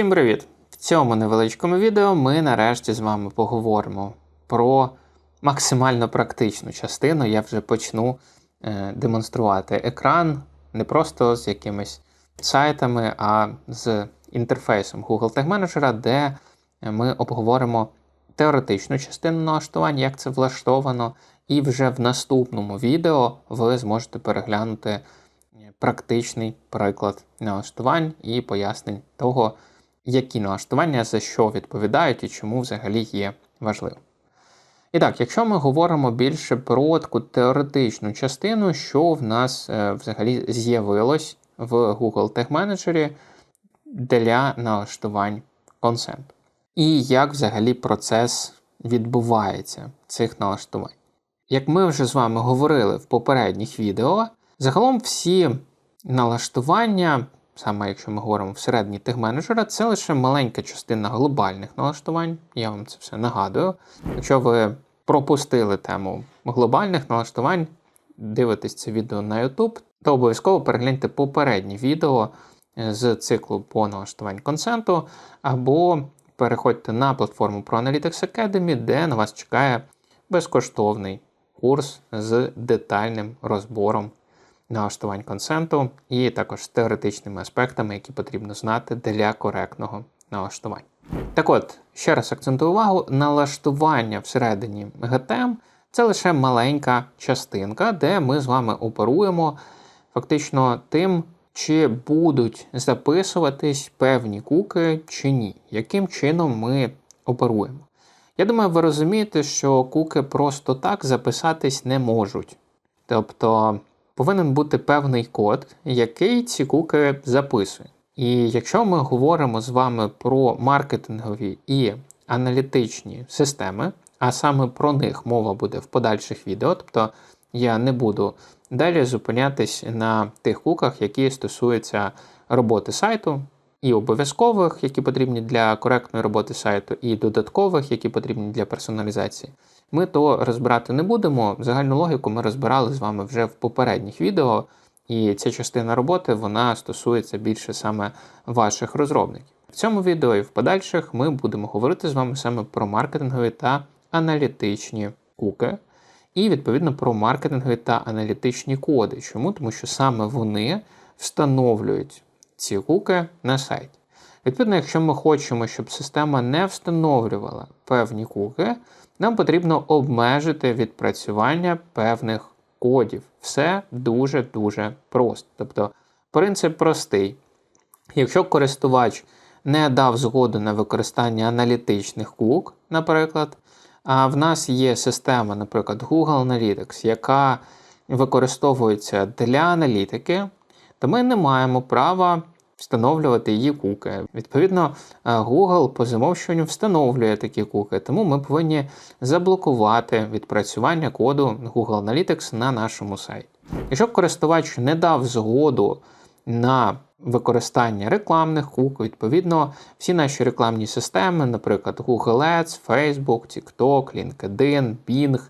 Всім привіт! В цьому невеличкому відео ми нарешті з вами поговоримо про максимально практичну частину. Я вже почну е, демонструвати екран не просто з якимись сайтами, а з інтерфейсом Google Tag Manager, де ми обговоримо теоретичну частину налаштування, як це влаштовано, і вже в наступному відео ви зможете переглянути практичний приклад налаштувань і пояснень того, які налаштування за що відповідають і чому взагалі є важливим. І так, якщо ми говоримо більше про таку теоретичну частину, що в нас е, взагалі з'явилось в Google Tag Manager для налаштувань консенту. І як взагалі процес відбувається цих налаштувань. Як ми вже з вами говорили в попередніх відео, загалом всі налаштування, саме якщо ми говоримо всередині тег-менеджера, це лише маленька частина глобальних налаштувань. Я вам це все нагадую. Якщо ви пропустили тему глобальних налаштувань, дивитесь це відео на YouTube, то обов'язково перегляньте попередні відео з циклу по налаштувань консенту, або переходьте на платформу ProAnalytics Academy, де на вас чекає безкоштовний курс з детальним розбором налаштувань консенту і також теоретичними аспектами, які потрібно знати для коректного налаштування. Так от, ще раз акцентую увагу, налаштування всередині GTM це лише маленька частинка, де ми з вами оперуємо фактично тим, чи будуть записуватись певні куки чи ні, яким чином ми оперуємо. Я думаю, ви розумієте, що куки просто так записатись не можуть. Тобто повинен бути певний код, який ці куки записує. І якщо ми говоримо з вами про маркетингові і аналітичні системи, а саме про них мова буде в подальших відео, тобто я не буду далі зупинятись на тих куках, які стосуються роботи сайту, і обов'язкових, які потрібні для коректної роботи сайту, і додаткових, які потрібні для персоналізації. Ми то розбирати не будемо. Загальну логіку ми розбирали з вами вже в попередніх відео, і ця частина роботи вона стосується більше саме ваших розробників. В цьому відео і в подальших ми будемо говорити з вами саме про маркетингові та аналітичні куки, і відповідно про маркетингові та аналітичні коди. Чому? Тому що саме вони встановлюють ці куки на сайті. Відповідно, якщо ми хочемо, щоб система не встановлювала певні куки, нам потрібно обмежити відпрацювання певних кодів. Все дуже-дуже просто. Тобто принцип простий. Якщо користувач не дав згоду на використання аналітичних кук, наприклад, а в нас є система, наприклад, Google Analytics, яка використовується для аналітики, то ми не маємо права встановлювати її куки. Відповідно, е, Google по замовчуванню встановлює такі куки, тому ми повинні заблокувати відпрацювання коду Google Analytics на нашому сайті. Якщо користувач не дав згоду на використання рекламних кук, відповідно, всі наші рекламні системи, наприклад, Google Ads, Facebook, TikTok, LinkedIn, Bing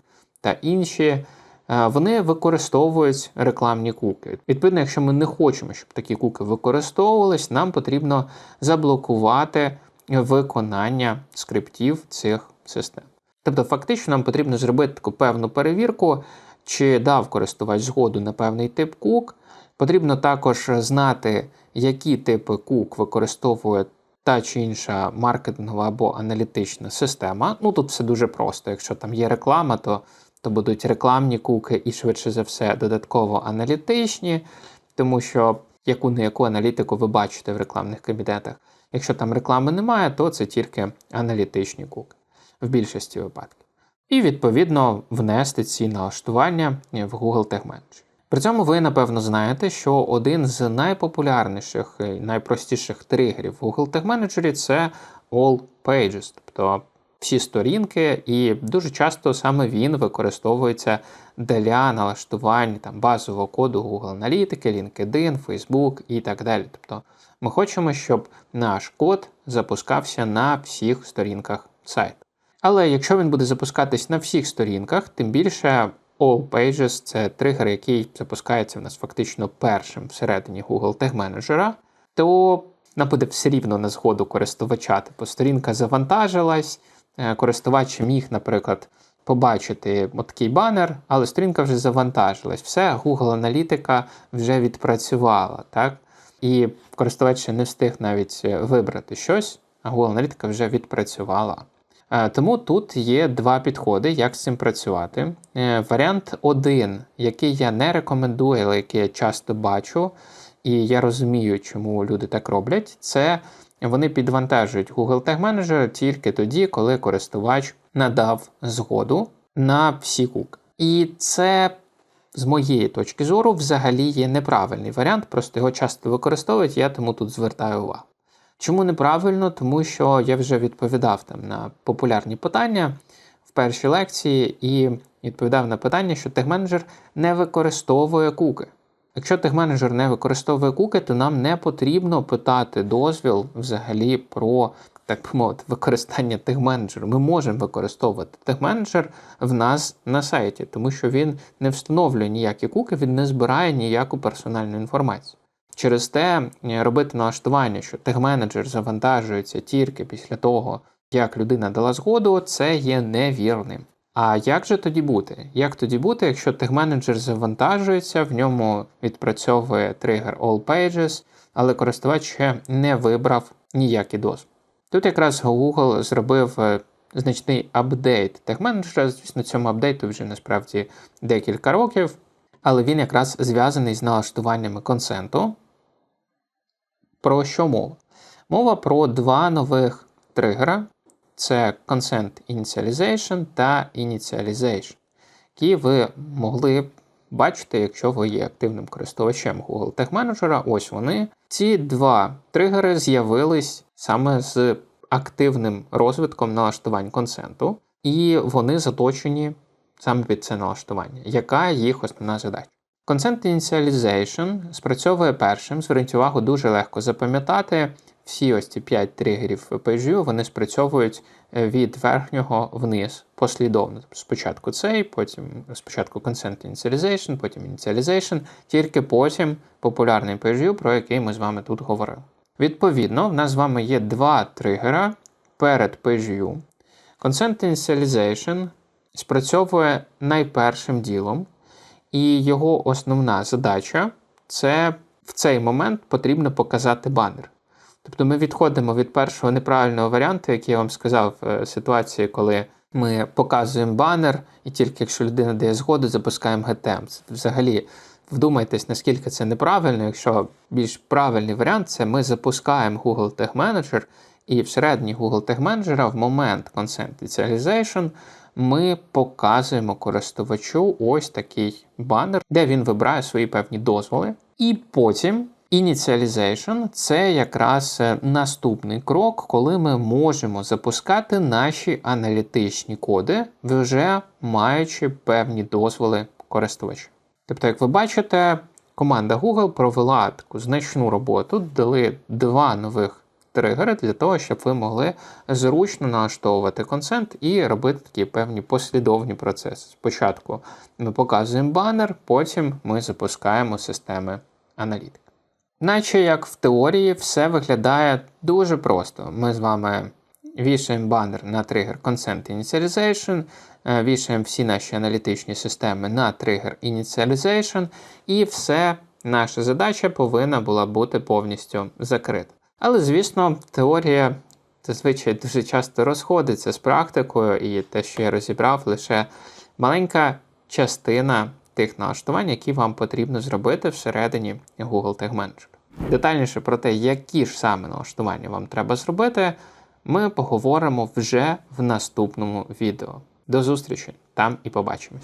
та інші. Е, вони використовують рекламні куки. Відповідно, якщо ми не хочемо, щоб такі куки використовувались, нам потрібно заблокувати виконання скриптів цих систем. Тобто, фактично, нам потрібно зробити таку певну перевірку, чи дав користувач згоду на певний тип кук. Потрібно також знати, які типи кук використовує та чи інша маркетингова або аналітична система. Ну тут все дуже просто. Якщо там є реклама, то то будуть рекламні куки і, швидше за все, додатково аналітичні, тому що яку не яку аналітику ви бачите в рекламних кабінетах. Якщо там реклами немає, то це тільки аналітичні куки в більшості випадків. І, відповідно, внести ці налаштування в Google Tag Manager. При цьому ви, напевно, знаєте, що один з найпопулярніших і найпростіших тригерів в Google Tag Manager це All Pages, тобто всі сторінки, і дуже часто саме він використовується для налаштувань там, базового коду Google Аналітики, LinkedIn, Facebook і так далі. Тобто ми хочемо, щоб наш код запускався на всіх сторінках сайту. Але якщо він буде запускатись на всіх сторінках, тим більше All Pages це тригер, який запускається в нас фактично першим всередині Google Tag Manager, то вона буде все рівно на згоду користувача. Типу сторінка завантажилась, користувач міг, наприклад, побачити такий банер, але сторінка вже завантажилась. Все, Google аналітика вже відпрацювала. так? І користувач ще не встиг навіть е, вибрати щось, а Google аналітика вже відпрацювала. Е, Тому тут є два підходи, як з цим працювати. Е, Варіант один, який я не рекомендую, але який я часто бачу, і я розумію, чому люди так роблять, це вони підвантажують Google Tag Manager тільки тоді, коли користувач надав згоду на всі куки. І це, з моєї точки зору, взагалі є неправильний варіант, просто його часто використовують, я тому тут звертаю увагу. Чому неправильно? Тому що я вже відповідав там на популярні питання в першій лекції і відповідав на питання, що тег-менеджер не використовує куки. Якщо тег-менеджер не використовує куки, то нам не потрібно питати дозвіл взагалі про так би мовити, використання тег-менеджеру. Ми можемо використовувати тег-менеджер в нас на сайті, тому що він не встановлює ніякі куки, він не збирає ніяку персональну інформацію. Через те е, робити налаштування, що тег-менеджер завантажується тільки після того, як людина дала згоду, це є невірним. А як же тоді бути? Як тоді бути, якщо тег-менеджер завантажується, в ньому відпрацьовує тригер All Pages, але користувач ще не вибрав ніякий дозвіл? Тут якраз Google зробив е, значний апдейт тег-менеджера. Звісно, цьому апдейту вже насправді декілька років, але він якраз зв'язаний з налаштуваннями консенту. Про що мова? Мова про два нових тригера: це Consent Initialization та Initialization, які ви могли бачити, якщо ви є активним користувачем Google Tag Manager. Ось вони. Ці два тригери з'явились саме з активним розвитком налаштувань консенту, і вони заточені саме під це налаштування. Яка їх основна задача? Consent Initialization спрацьовує першим. Зверніть увагу, дуже легко запам'ятати. Всі ось ці 5 тригерів PageView, вони спрацьовують е, від верхнього вниз послідовно. Тобто спочатку цей, потім спочатку Consent Initialization, потім Initialization, тільки потім популярний PageView, про який ми з вами тут говорили. Відповідно, в нас з вами є два тригера перед PageView. Consent Initialization спрацьовує найпершим ділом, і його основна задача це в цей момент потрібно показати банер. Тобто ми відходимо від першого неправильного варіанту, який я вам сказав, е, ситуації, коли ми показуємо банер, і тільки якщо людина дає згоду, запускаємо GTM. Взагалі, вдумайтесь, наскільки це неправильно. Якщо більш правильний варіант, це ми запускаємо Google Tag Manager, і всередині Google Tag Manager в момент Consent Initialization ми показуємо користувачу ось такий банер, де він вибирає свої певні дозволи. І потім Initialization – це якраз е, наступний крок, коли ми можемо запускати наші аналітичні коди, вже маючи певні дозволи користувача. Тобто, як ви бачите, команда Google провела таку значну роботу, дали два нових тригери для того, щоб ви могли зручно налаштовувати консент і робити такі певні послідовні процеси. Спочатку ми показуємо банер, потім ми запускаємо системи аналітики. Наче як в теорії все виглядає дуже просто. Ми з вами вішаємо банер на тригер Consent Initialization, е, вішаємо всі наші аналітичні системи на тригер Initialization, і все, наша задача повинна була бути повністю закрита. Але, звісно, теорія зазвичай дуже часто розходиться з практикою, і те, що я розібрав, лише маленька частина тих налаштувань, які вам потрібно зробити всередині Google Tag Manager. Детальніше про те, які ж саме налаштування вам треба зробити, ми поговоримо вже в наступному відео. До зустрічі там і побачимось.